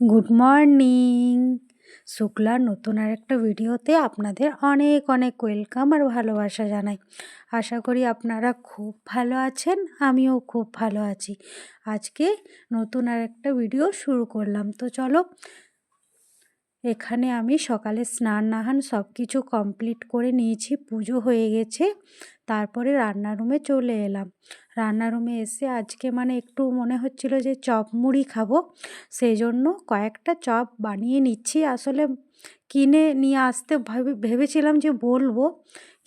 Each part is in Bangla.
Good morning. শুক্লার নতুন আর একটা ভিডিওতে আপনাদের অনেক অনেক ওয়েলকাম আর ভালোবাসা জানাই। আশা করি আপনারা খুব ভালো আছেন, আমিও খুব ভালো আছি। আজকে নতুন আর একটা ভিডিও শুরু করলাম। তো চলো এখানে আমি সকালে স্নান, নাহান সব কিছু কমপ্লিট করে নিয়েছি, পুজো হয়ে গেছে। তারপরে রান্নার রুমে চলে এলাম। রান্নার রুমে এসে আজকে মানে একটু মনে হচ্ছিল যে চপ মুড়ি খাব। সেই জন্য কয়েকটা চপ বানিয়ে নিচ্ছি। আসলে কিনে নিয়ে আসতে ভাবে, ভেবেছিলাম যে বলব,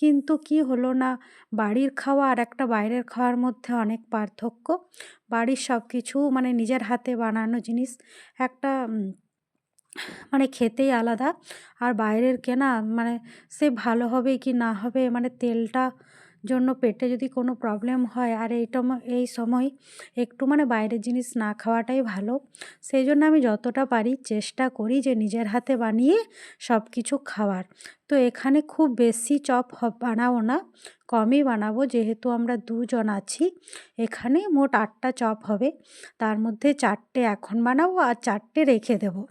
কিন্তু কি হলো না, বাড়ির খাওয়া আর একটা বাইরের খাওয়ার মধ্যে অনেক পার্থক্য। বাড়ির সব কিছু মানে নিজের হাতে বানানো জিনিস, একটা মানে খেতেই আলাদা। আর বাইরের কেনা মানে সে ভালো হবে কি না হবে মানে তেলটা জন্য পেটে যদি কোনো প্রবলেম হয়, আর এইটা এই সময় একটু মানে বাইরের জিনিস না খাওয়াটাই ভালো। সেই জন্য আমি যতটা পারি চেষ্টা করি যে নিজের হাতে বানিয়ে সব কিছু খাওয়ার। তো এখানে খুব বেশি চপ বানাবো না, কমই বানাবো। যেহেতু আমরা দুজন আছি, এখানে মোট আটটা চপ হবে। তার মধ্যে চারটে এখন বানাবো আর চারটে রেখে দেবো।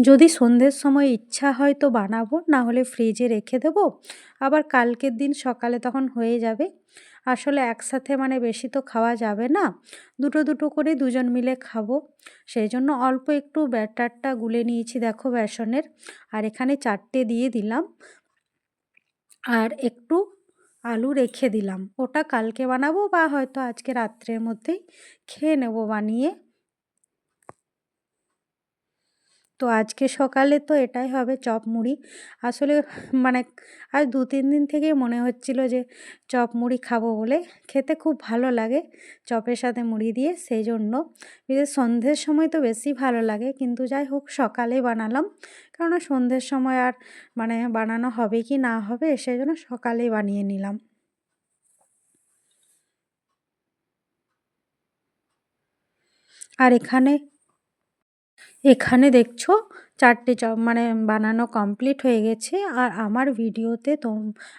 যদি সন্ধ্যের সময় ইচ্ছা হয় তো বানাবো, না হলে ফ্রিজে রেখে দেবো। আবার কালকের দিন সকালে তখন হয়ে যাবে। আসলে একসাথে মানে বেশি তো খাওয়া যাবে না। দুটো দুটো করে দুজন মিলে খাব। সেই জন্য অল্প একটু ব্যাটারটা গুলে নিয়েছি, দেখো বেসনের। আর এখানে চারটে দিয়ে দিলাম। আর একটু আলু রেখে দিলাম। ওটা কালকে বানাবো বা হয়তো আজকে রাত্রের মধ্যেই খেয়ে নেব বানিয়ে। তো আজকে সকালে তো এটাই হবে চপ মুড়ি। আসলে মানে আজ দু তিন দিন থেকেই মনে হচ্ছিল যে চপ মুড়ি খাব বলে। খেতে খুব ভালো লাগে চপের সাথে মুড়ি দিয়ে সেই জন্য বিশেষ সন্ধ্যের সময় তো বেশি ভালো লাগে কিন্তু যাই হোক সকালেই বানালাম। কেননা সন্ধ্যের সময় আর মানে বানানো হবে কি না হবে সেই জন্য সকালেই বানিয়ে নিলাম। আর এখানে এখানে দেখছ চারটে চপ মানে বানানো কমপ্লিট হয়ে গেছে। আর আমার ভিডিওতে তো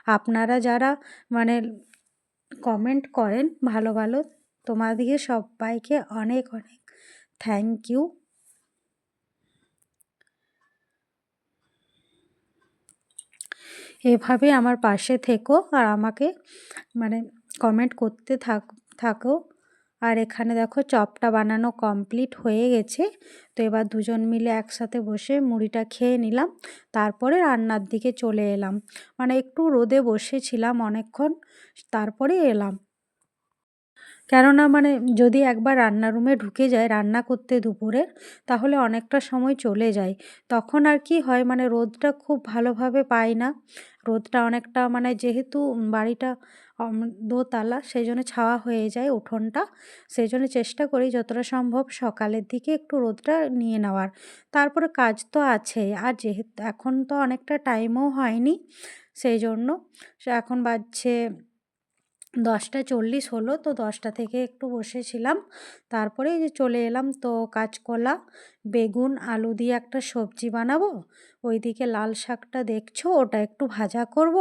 আপনারা যারা মানে কমেন্ট করেন ভালো ভালো তোমাদেরকে সবাইকে অনেক অনেক থ্যাংক ইউ এভাবে আমার পাশে থেকো আর আমাকে মানে কমেন্ট করতে থাক, থাকো। আর এখানে দেখো চপটা বানানো কমপ্লিট হয়ে গেছে। তো এবার দুজন মিলে একসাথে বসে মুড়িটা খেয়ে নিলাম। তারপরে রান্নার দিকে চলে এলাম। মানে একটু রোদে বসেছিলাম অনেকক্ষণ, তারপরে এলাম। কেননা মানে যদি একবার রান্নার রুমে ঢুকে যায় রান্না করতে দুপুরের তাহলে অনেকটা সময় চলে যায়। তখন আর কি হয় মানে রোদটা খুব ভালোভাবে পাই না। রোদটা অনেকটা মানে যেহেতু বাড়িটা দোতলা সেই জন্য ছাওয়া হয়ে যায় উঠোনটা। সেই জন্য চেষ্টা করি যতটা সম্ভব সকালের দিকে একটু রোদটা নিয়ে নেওয়ার। তারপরে কাজ তো আছে, আর যেহেতু এখন তো অনেকটা টাইমও হয়নি সেই জন্য এখন বাজছে দশটা চল্লিশ হলো, তো দশটা থেকে একটু বসেছিলাম। তারপরে যে চলে এলাম, তো কাঁচকলা, বেগুন, আলু দিয়ে একটা সবজি বানাবো। ওইদিকে লাল শাকটা দেখছ, ওটা একটু ভাজা করব।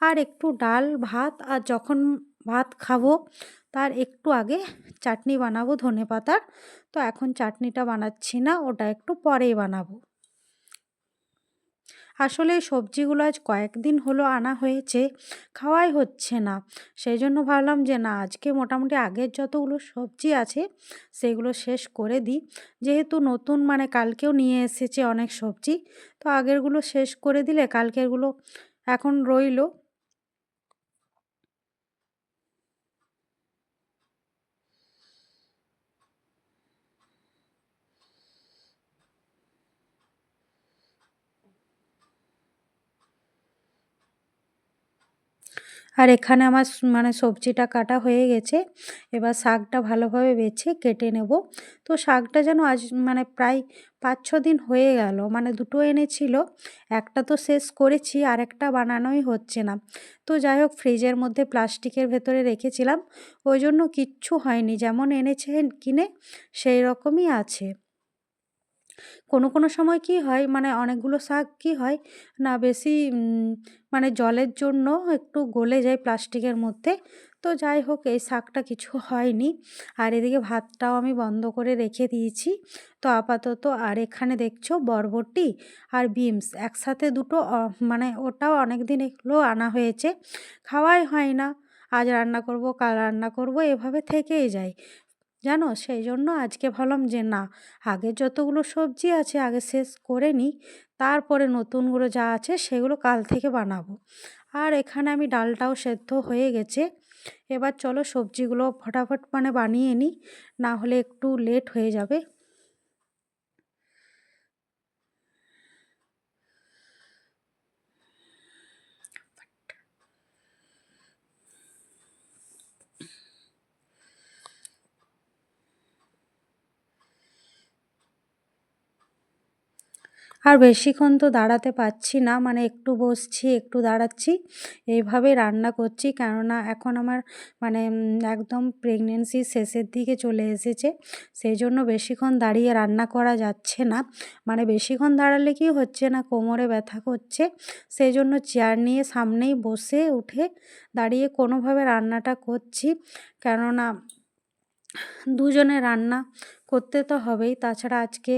আর একটু ডাল, ভাত, আর যখন ভাত খাব, তার একটু আগে চাটনি বানাবো ধনে পাতার তো এখন চাটনিটা বানাচ্ছি না, ওটা একটু পরেই বানাবো। আসলে সবজিগুলো আজ কয়েকদিন হলো আনা হয়েছে, খাওয়াই হচ্ছে না। সেই জন্য ভাবলাম যে না, আজকে মোটামুটি আগের যতগুলো সবজি আছে, সেগুলো শেষ করে দিই। যেহেতু নতুন মানে কালকেও নিয়ে এসেছে অনেক সবজি, তো আগেরগুলো শেষ করে দিলে কালকেরগুলো এখন রইল। আর এখানে আমার মানে সবজিটা কাটা হয়ে গেছে। এবার শাকটা ভালোভাবে বেছে কেটে নেব। তো শাকটা যেন আজ মানে প্রায় পাঁচ ছ দিন হয়ে গেল মানে দুটো এনেছিল, একটা তো শেষ করেছি আর একটা বানানোই হচ্ছে না। তো যাই হোক, ফ্রিজের মধ্যে প্লাস্টিকের ভেতরে রেখেছিলাম, ওই জন্য কিচ্ছু হয়নি, যেমন এনেছে কিনে, সেই রকমই আছে। কোনো কোনো সময় কি হয় মানে অনেকগুলো শাক কি হয়, না বেশি মানে জলের জন্য একটু গলে যায় প্লাস্টিকের মধ্যে। তো যাই হোক, এই শাকটা কিছু হয়নি। আর এদিকে ভাতটাও আমি বন্ধ করে রেখে দিয়েছি। তো আপাতত আর এখানে দেখছ বরবটি আর বিমস একসাথে দুটো মানে ওটাও অনেক দিন এগুলো আনা হয়েছে। খাওয়াই হয় না। আজ রান্না করব, কাল রান্না করব, এভাবে থেকেই যায়। জানো? সেই জন্য আজকে ভাবলাম যে না, আগে যতগুলো সবজি আছে আগে শেষ করে নিই, তারপরে নতুনগুলো যা আছে সেগুলো কাল থেকে বানাবো। আর এখানে আমি ডালটাও সেদ্ধ হয়ে গেছে। এবার চলো সবজিগুলো ফটাফট মানে বানিয়ে নিই, না হলে একটু লেট হয়ে যাবে। আর বেশিক্ষণ তো দাঁড়াতে পারছি না মানে একটু বসছি, একটু দাঁড়াচ্ছি, এইভাবে রান্না করছি। কেননা এখন আমার মানে একদম প্রেগনেন্সি শেষের দিকে চলে এসেছে সেই জন্য বেশিক্ষণ দাঁড়িয়ে রান্না করা যাচ্ছে না। মানে বেশিক্ষণ দাঁড়ালে কি হচ্ছে না, কোমরে ব্যথা করছে সেই জন্য চেয়ার নিয়ে সামনেই বসে উঠে দাঁড়িয়ে কোনোভাবে রান্নাটা করছি। কেননা দুজনে রান্না করতে তো হবেই। তাছাড়া আজকে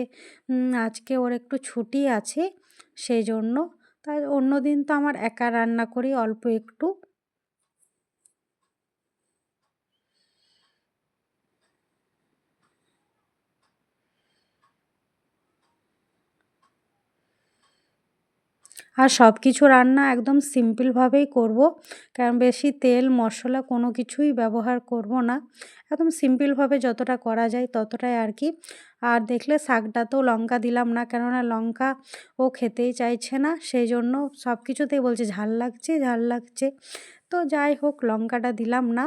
আজকে ওর একটু ছুটি আছে সেই জন্য তাই অন্য দিন তো আমার একা রান্না করি, অল্প একটু। আর সব কিছু রান্না একদম সিম্পলভাবেই করব। কারণ বেশি তেল, মশলা কোনো কিছুই ব্যবহার করব না। একদম সিম্পলভাবে যতটা করা যায় ততটাই আর কি। আর দেখলে শাকটাতেও লঙ্কা দিলাম না, কেননা লঙ্কা ও খেতেই চাইছে না সেই জন্য সব কিছুতেই বলছে ঝাল লাগছে ঝাল লাগছে। তো যাই হোক, লঙ্কাটা দিলাম না।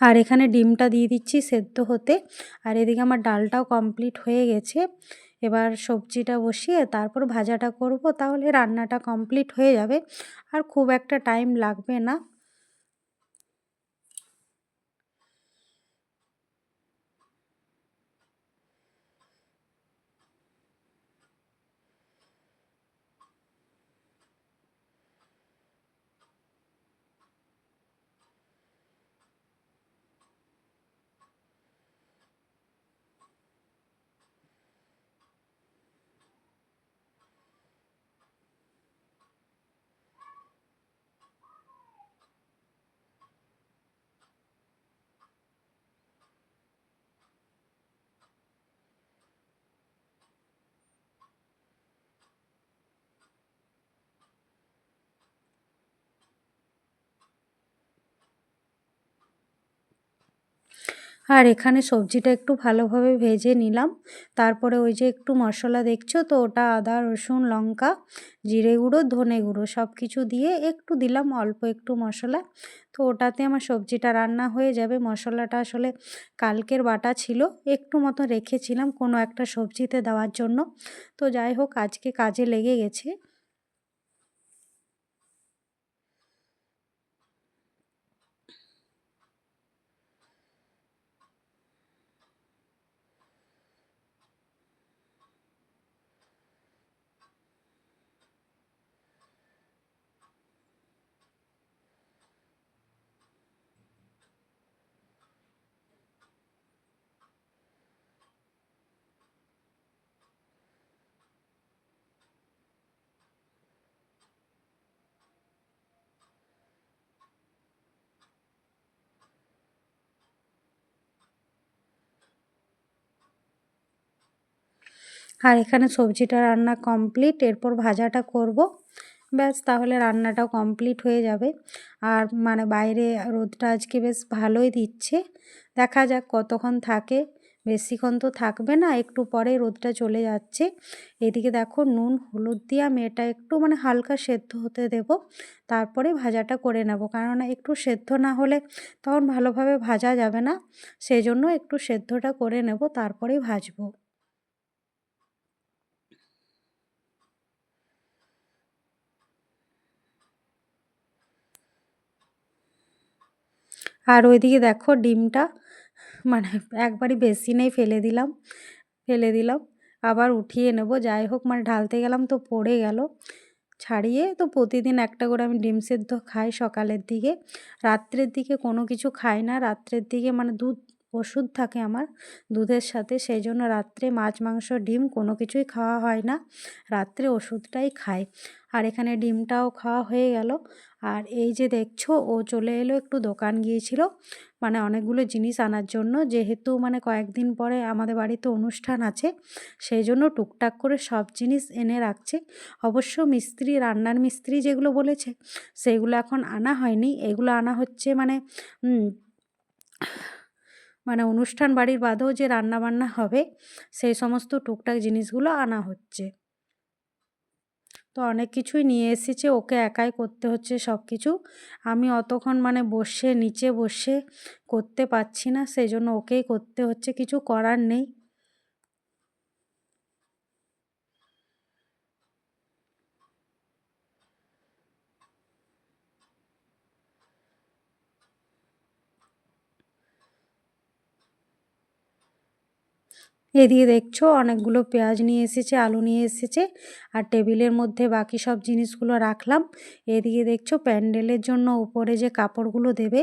আর এখানে ডিমটা দিয়ে দিচ্ছি সেদ্ধ হতে। আর এদিকে আমার ডালটাও কমপ্লিট হয়ে গেছে। এবার সবজিটা বসিয়ে তারপর ভাজাটা করব, তাহলে রান্নাটা কমপ্লিট হয়ে যাবে। আর খুব একটা টাইম লাগবে না। আর এখানে সবজিটা একটু ভালোভাবে ভেজে নিলাম। তারপরে ওই যে একটু মশলা দেখছ তো, ওটা আদা, রসুন, লঙ্কা, জিরে গুঁড়ো, ধনে গুঁড়ো সব কিছু দিয়ে একটু দিলাম অল্প একটু মশলা। তো ওটাতে আমার সবজিটা রান্না হয়ে যাবে। মশলাটা আসলে কালকের বাটা ছিল, একটু মতো রেখেছিলাম কোনো একটা সবজিতে দেওয়ার জন্য। তো যাই হোক, আজকে কাজে লেগে গেছে। আর এখানে সবজিটা রান্না কমপ্লিট এরপর ভাজাটা করব। ব্যাস, তাহলে রান্নাটাও কমপ্লিট হয়ে যাবে। আর মানে বাইরে রোদটা আজকে বেশ ভালোই দিচ্ছে। দেখা যাক কতক্ষণ থাকে। বেশিক্ষণ তো থাকবে না, একটু পরে রোদটা চলে যাচ্ছে। এদিকে দেখো নুন, হলুদ দিয়ে আমি এটা একটু মানে হালকা সেদ্ধ হতে দেব। তারপরে ভাজাটা করে নেব। কেননা একটু সেদ্ধ না হলে তখন ভালোভাবে ভাজা যাবে না। সেই জন্য একটু সেদ্ধটা করে নেব, তারপরেই ভাজবো। আর ওইদিকে দেখো ডিমটা মানে একবারই বেশি নেই ফেলে দিলাম ফেলে দিলাম। আবার উঠিয়ে নেব। যাই হোক মানে ঢালতে গেলাম তো পড়ে গেল। ছাড়িয়ে তো প্রতিদিন একটা করে আমি ডিম সেদ্ধ খাই সকালের দিকে। রাত্রের দিকে কোনো কিছু খাই না। রাত্রের দিকে মানে দুধ ওষুধ থাকে আমার দুধের সাথে সেই জন্য রাত্রে মাছ, মাংস, ডিম কোনো কিছুই খাওয়া হয় না। রাত্রে ওষুধটাই খাই। আর এখানে ডিমটাও খাওয়া হয়ে গেল। আর এই যে দেখছ, ও চলে এলো একটু দোকান গিয়েছিল মানে অনেকগুলো জিনিস আনার জন্য। যেহেতু মানে কয়েকদিন পরে আমাদের বাড়িতে অনুষ্ঠান আছে সেই জন্য টুকটাক করে সব জিনিস এনে রাখছে। অবশ্য মিস্ত্রি, রান্নার মিস্ত্রি যেগুলো বলেছে, সেগুলো এখন আনা হয়নি। এগুলো আনা হচ্ছে মানে মানে অনুষ্ঠান বাড়ির বাদেও যে রান্নাবান্না হবে, সেই সমস্ত টুকটাক জিনিসগুলো আনা হচ্ছে। তো অনেক কিছুই নিয়ে এসেছে, ওকে একাই করতে হচ্ছে সব কিছু আমি অতক্ষণ মানে বসে, নিচে বসে করতে পারছি না সেই জন্য ওকেই করতে হচ্ছে, কিছু করার নেই। এদিকে দেখছ অনেকগুলো পেঁয়াজ নিয়ে এসেছে, আলু নিয়ে এসেছে, আর টেবিলের মধ্যে বাকি সব জিনিসগুলো রাখলাম। এদিকে দেখছ প্যান্ডেলের জন্য উপরে যে কাপড়গুলো দেবে,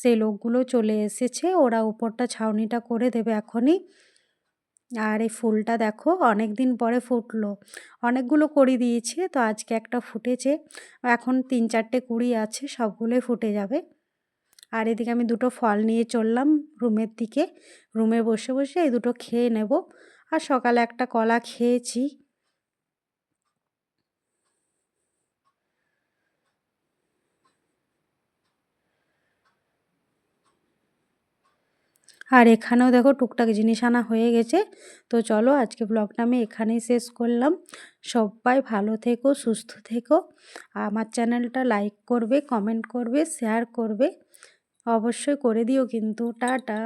সেই লোকগুলো চলে এসেছে, ওরা উপরটা ছাউনিটা করে দেবে এখনই। আর এই ফুলটা দেখো অনেক দিন পরে ফুটলো। অনেকগুলো করি দিয়েছে, তো আজকে একটা ফুটেছে। এখন তিন চারটে কুড়ি আছে, সবগুলোই ফুটে যাবে। আর এদিকে আমি দুটো ফল নিয়ে চললাম রুমের দিকে। রুমে বসে বসে এই দুটো খেয়ে নেব। আর সকালে একটা কলা খেয়েছি। আর এখানেও দেখো টুকটাক জিনিস আনা হয়ে গেছে। তো চলো আজকে ব্লগটা আমি এখানেই শেষ করলাম। সবাই ভালো থেকো, সুস্থ থেকো। আমার চ্যানেলটা লাইক করবে, কমেন্ট করবে, শেয়ার করবে। অবশ্যই করে দিও কিন্তু টাটা।